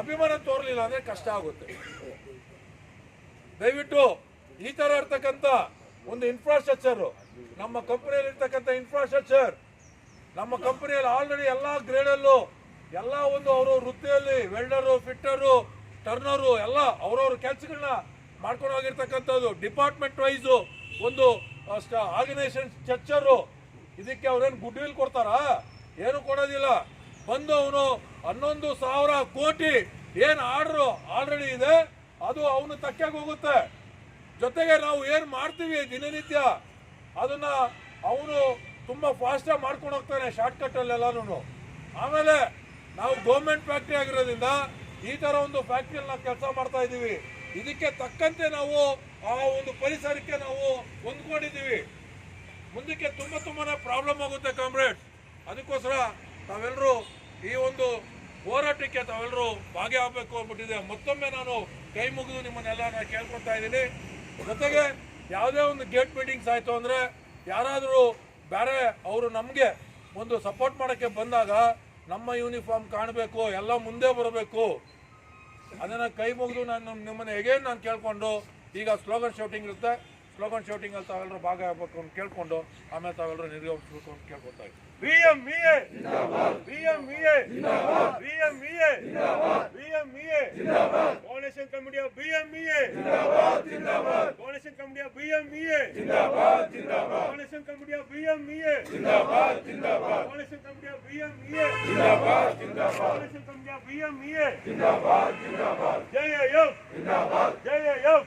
ಅಭಿಮಾನ ತೋರ್ಲಿಲ್ಲ ಅಂದ್ರೆ ಕಷ್ಟ ಆಗುತ್ತೆ. ದಯವಿಟ್ಟು ಈ ತರ ಇರ್ತಕ್ಕಂಥ ಒಂದು ಇನ್ಫ್ರಾಸ್ಟ್ರಕ್ಚರ್ ನಮ್ಮ ಕಂಪನಿಯಲ್ಲಿ ಇರ್ತಕ್ಕಂಥ ಇನ್ಫ್ರಾಸ್ಟ್ರಕ್ಚರ್ ನಮ್ಮ ಕಂಪನಿಯಲ್ಲಿ ಆಲ್ರೆಡಿ ಎಲ್ಲ ಗ್ರೇಡಲ್ಲೂ ಎಲ್ಲ ಒಂದು ಅವರು ವೃತ್ತಿಯಲ್ಲಿ ವೆಲ್ಡರು ಫಿಟ್ಟರು ಟರ್ನರು ಎಲ್ಲ ಅವರವ್ರ ಕೆಲಸಗಳನ್ನ ಮಾಡ್ಕೊಂಡು ಹೋಗಿರ್ತಕ್ಕಂಥದ್ದು. ಡಿಪಾರ್ಟ್ಮೆಂಟ್ ವೈಸು ಒಂದು ಆರ್ಗನೈಸೇಷನ್ ಸ್ಟ್ರಕ್ಚರು ಇದಕ್ಕೆ ಅವ್ರೇನು ಗುಡ್ ವಿಲ್ ಕೊಡ್ತಾರಾ? ಏನು ಕೊಡೋದಿಲ್ಲ. ಬಂದು ಅವನು ಹನ್ನೊಂದು ಸಾವಿರ ಕೋಟಿ ಏನು ಆರ್ಡ್ರು ಆಲ್ರೆಡಿ ಇದೆ, ಅದು ಅವನು ತಕ್ಕಾಗಿ ಹೋಗುತ್ತೆ. ಜೊತೆಗೆ ನಾವು ಏನು ಮಾಡ್ತೀವಿ ದಿನನಿತ್ಯ, ಅದನ್ನ ಅವನು ತುಂಬಾ ಫಾಸ್ಟಾಗಿ ಮಾಡ್ಕೊಂಡು ಹೋಗ್ತಾನೆ ಶಾರ್ಟ್ ಕಟ್ ಅಲ್ಲೆಲ್ಲಾನು ಆಮೇಲೆ ನಾವು ಗೌರ್ಮೆಂಟ್ ಫ್ಯಾಕ್ಟ್ರಿ ಆಗಿರೋದ್ರಿಂದ ಈ ತರ ಒಂದು ಫ್ಯಾಕ್ಟ್ರಿಯಲ್ಲಿ ನಾವು ಕೆಲಸ ಮಾಡ್ತಾ ಇದ್ದೀವಿ. ಇದಕ್ಕೆ ತಕ್ಕಂತೆ ನಾವು ಆ ಒಂದು ಪರಿಸರಕ್ಕೆ ನಾವು ಹೊಂದ್ಕೊಂಡಿದ್ದೀವಿ. ಮುಂದಕ್ಕೆ ತುಂಬಾ ತುಂಬಾನೇ ಪ್ರಾಬ್ಲಮ್ ಆಗುತ್ತೆ ಕಾಮ್ರೇಡ್ ಅದಕ್ಕೋಸ್ಕರ ತಾವೆಲ್ಲರೂ ಈ ಒಂದು ಹೋರಾಟಕ್ಕೆ ತಾವೆಲ್ಲರೂ ಭಾಗಿಯಾಗಬೇಕು ಅಂದ್ಬಿಟ್ಟಿದೆ. ಮತ್ತೊಮ್ಮೆ ನಾನು ಕೈ ಮುಗಿದು ನಿಮ್ಮನ್ನೆಲ್ಲ ನಾನು ಕೇಳ್ಕೊಳ್ತಾ ಇದ್ದೀನಿ. ಜೊತೆಗೆ ಯಾವುದೇ ಒಂದು ಗೇಟ್ ಮೀಟಿಂಗ್ಸ್ ಆಯಿತು ಅಂದರೆ ಯಾರಾದರೂ ಬೇರೆ ಅವರು ನಮಗೆ ಒಂದು ಸಪೋರ್ಟ್ ಮಾಡೋಕ್ಕೆ ಬಂದಾಗ ನಮ್ಮ ಯೂನಿಫಾರ್ಮ್ ಕಾಣಬೇಕು, ಎಲ್ಲ ಮುಂದೆ ಬರಬೇಕು. ಅದನ್ನು ಕೈ ಮುಗಿದು ನಾನು ನಿಮ್ಮನ್ನು ಎಗೇನ್ ನಾನು ಕೇಳಿಕೊಂಡು ಈಗ ಸ್ಲೋಗನ್ ಶೌಟಿಂಗ್ ಇರುತ್ತೆ. ಸ್ಲೋಗನ್ ಶೌಟಿಂಗಲ್ಲಿ ತಾವೆಲ್ಲರೂ ಭಾಗ ಆಗಬೇಕು ಅಂತ ಕೇಳಿಕೊಂಡು ಆಮೇಲೆ ತಾವೆಲ್ಲರೂ ನಿರ್ಗಮಿಸ್ಬೇಕು ಅಂತ ಕೇಳ್ಕೊತಾ ஜிந்தாபாத். பிஎம்இஏ. ஜிந்தாபாத். பிஎம்இஏ. Zindabad. Coordination committee of BMEA. Zindabad. Zindabad. Coordination committee of BMEA. Zindabad. Zindabad. Coordination committee of BMEA. Zindabad. Zindabad. Coordination committee of BMEA. Zindabad. Zindabad. Coordination committee of BMEA. Zindabad. ஜிந்தாபாத். ஜெய் ஐஎஃப் ஜிந்தாபாத். ஜெய் ஐஎஃப்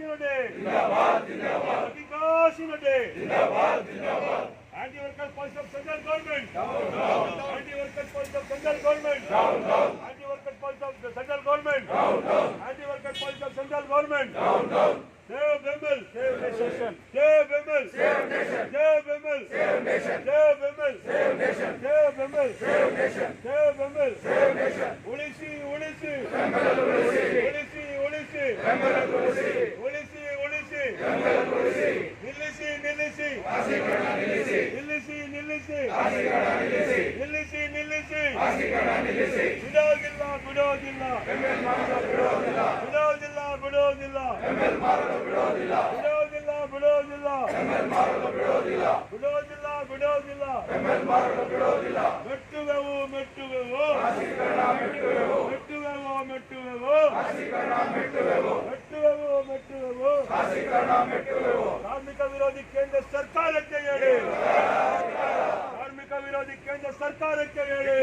சினடே ஜிந்தாபாத் ஜிந்தாபாத் ஹக்கிகா சினடே ஜிந்தாபாத் zindabad anti workers policies of central government down down anti workers policies of central government down down anti workers policies of central government down down anti workers policies of central government down down Save Bimal, save nation. Save Bimal, save nation. Save Bimal, save nation. Save Bimal, save nation. Save Bimal, save nation. Save Bimal, save nation. Ulisi, Ulisi. Bengal Ulisi. Ulisi, Ulisi. Bengal Ulisi. ನಿಲ್ಲಿಸಿ ನಿಲ್ಲಿಸಿ ನಿಲ್ಲಿಸಿ ನಿಲ್ಲಿಸಿ ನಿಲ್ಲಿಸಿ ಬಿಡೋದಿಲ್ಲ ಬಿಡೋದಿಲ್ಲ ಬಿಡೋದಿಲ್ಲ ಬಿಡೋದಿಲ್ಲ ಬಿಡೋದಿಲ್ಲ ಬಿಡೋದಿಲ್ಲ ಬಿಡೋದಿಲ್ಲ ಬಿಡೋದಿಲ್ಲ ಮೆಟ್ಟುವೆವು ಮೆಟ್ಟುವೆವು ಮೆಟ್ಟುವೆವು ಮೆಟ್ಟುವೆವು ಮೆಟ್ಟುವೆವು ಮೆಟ್ಟುವೆವು ಕಾರ್ಮಿಕ ವಿರೋಧಿ ಕೇಂದ್ರ ಸರ್ಕಾರಕ್ಕೆ ಹೇಳಿ. ಕಾರ್ಮಿಕ ವಿರೋಧಿ ಕೇಂದ್ರ ಸರ್ಕಾರಕ್ಕೆ ಹೇಳಿ.